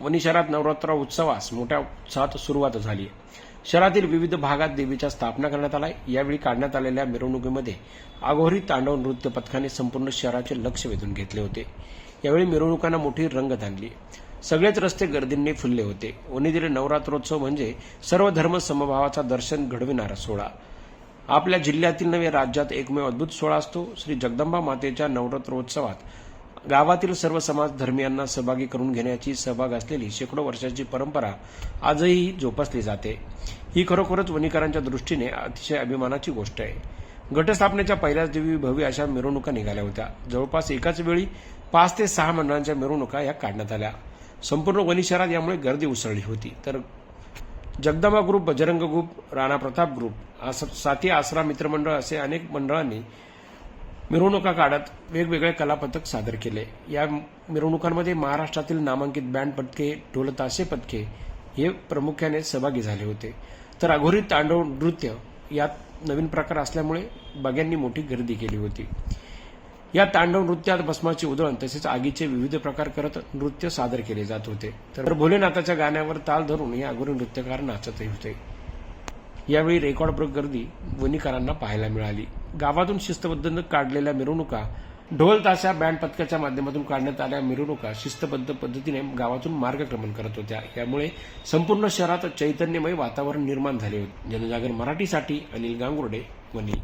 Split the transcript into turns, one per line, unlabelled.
वणी शहरात नवरात्र उत्सवास मोठ्या उत्साहात सुरुवात झाली शहरातील विविध भागात देवीच्या स्थापना करण्यात आला यावेळी काढण्यात आलेल्या मिरवणुकीमध्ये अघोरी तांडव नृत्य पथकाने संपूर्ण शहराचे लक्ष वेधून घेतले होते. यावेळी मिरवणुकांना मोठी रंग धानली सगळेच रस्ते गर्दींनी फुलले होते. वणीतील नवरात्रोत्सव म्हणजे सर्व धर्म समभावाचा दर्शन घडविणारा सोहळा. आपल्या जिल्ह्यातील नव्हे राज्यात एकमेव अद्भुत सोहळा असतो. श्री जगदंबा मातेच्या नवरात्रोत्सवात गावातील सर्व समाज धर्मियांना सहभागी करून घेण्याची सहभाग असलेली शेकडो वर्षाची परंपरा आजही जोपासली जाते. ही खरोखरच वनीकरांच्या दृष्टीने अतिशय अभिमानाची गोष्ट आहे. घटस्थापनेच्या पहिल्याच दिवशी भव्य अशा मिरवणुका निघाल्या होत्या. जवळपास एकाच वेळी पाच ते सहा मंडळांच्या मिरवणुका या काढण्यात आल्या. संपूर्ण वनी शहरात यामुळे गर्दी उसळली होती. तर Jagdamba group Bajrang group Rana Pratap group आस साथी आसरा मित्रमंडळ असे अनेक मंडळांनी मिरवणुका काढत वेगवेगळे कलापथक सादर केले. या मिरवणुकांमध्ये महाराष्ट्रातील नामांकित बँड पथके ढोलतासे पथके हे प्रामुख्याने सहभागी झाले होते. तर अघोरी तांडव नृत्य यात नवीन प्रकार असल्यामुळे बाग्यांनी मोठी गर्दी केली होती. या तांडव नृत्यात भस्माची उधळण तसेच आगीचे विविध प्रकार करत नृत्य सादर केले जात होते. तर भोलेनाथाच्या गाण्यावर ताल धरून हे अघोरी नृत्यकार नाचतही होते. यावेळी रेकॉर्ड ब्रेक गर्दी वणीकरांना पाहायला मिळाली. गावातून शिस्तबद्ध काढलेल्या मिरवणुका ढोल ताशा बँड पथकाच्या माध्यमातून काढण्यात आलेल्या मिरवणुका शिस्तबद्ध पद्धतीने गावातून मार्गक्रमण करत होत्या. यामुळे संपूर्ण शहरात चैतन्यमय वातावरण निर्माण झाले होते. जनजागर मराठीसाठी अनिल गांगुर्डे वणी.